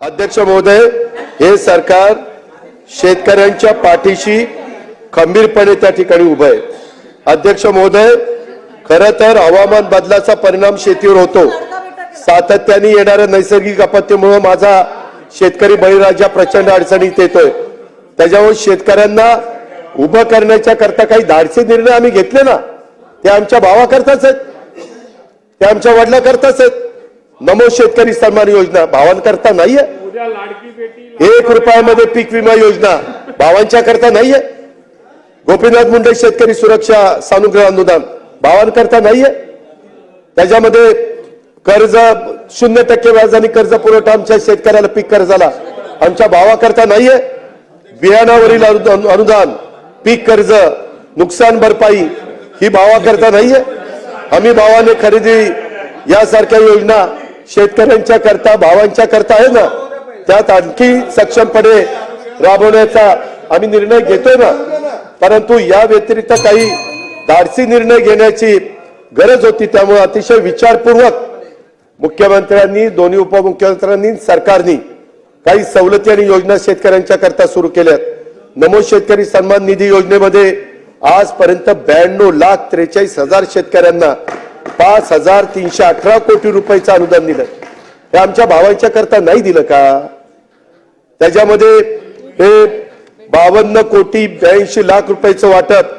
अध्यक्ष महोदय हे सरकार शेतकऱ्यांच्या पाठीशी खंबीरपणे त्या ठिकाणी उभं आहे. अध्यक्ष महोदय खर तर हवामान बदलाचा परिणाम शेतीवर होतो. सातत्याने येणाऱ्या नैसर्गिक आपत्तीमुळे माझा शेतकरी बळीराजा प्रचंड अडचणीत येतोय. त्याच्यामुळे शेतकऱ्यांना उभं करण्याच्या करता काही धाडसी निर्णय आम्ही घेतले ना ते आमच्या भावाकरताच आहेत. ते आमच्या वडिलाकरताच आहेत. नमो शेतकरी सन्मान योजना भावांकरता नाहीये? एक रुपयामध्ये पीक विमा योजना भावांच्या करता नाहीये? गोपीनाथ मुंडे शेतकरी सुरक्षा सानुग्रह अनुदान भावांकरता नाहीये? त्याच्यामध्ये कर्ज शून्य टक्के व्याजाने कर्ज पुरवठा आमच्या शेतकऱ्याला पीक कर्जाला. आमच्या भावाकरता नाहीये? बियाणावरील अनु- अनुदान पीक कर्ज नुकसान भरपाई ही भावाकरता नाहीये? हमी भावाने खरेदी यासारख्या योजना शेतकऱ्यांच्या करता भावांच्या करता आहे ना त्यात आणखी सक्षमपणे राबवण्याचा आम्ही निर्णय घेतोय ना. परंतु या व्यतिरिक्त काही धाडसी निर्णय घेण्याची गरज होती त्यामुळे अतिशय विचारपूर्वक मुख्यमंत्र्यांनी दोन्ही उपमुख्यमंत्र्यांनी सरकारनी काही सवलती आणि योजना शेतकऱ्यांच्या करता सुरू केल्यात. नमो शेतकरी सन्मान निधी योजनेमध्ये आजपर्यंत ब्याण्णव लाख त्रेचाळीस हजार शेतकऱ्यांना पाच हजार तीनशे अठरा कोटी रुपयाचं अनुदान दिलं. हे आमच्या भावांच्या करता नाही दिलं का? त्याच्यामध्ये हे बावन्न कोटी ब्याऐंशी लाख रुपयाचं वाटप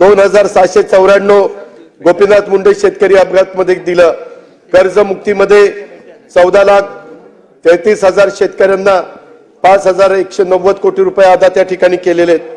दोन हजार सहाशे चौऱ्याण्णव गोपीनाथ मुंडे शेतकरी अपघात मध्ये दिलं. कर्जमुक्तीमध्ये चौदा लाख तेहतीस हजार शेतकऱ्यांना पाच हजार एकशे नव्वद कोटी रुपये अदा त्या ठिकाणी केलेले आहेत.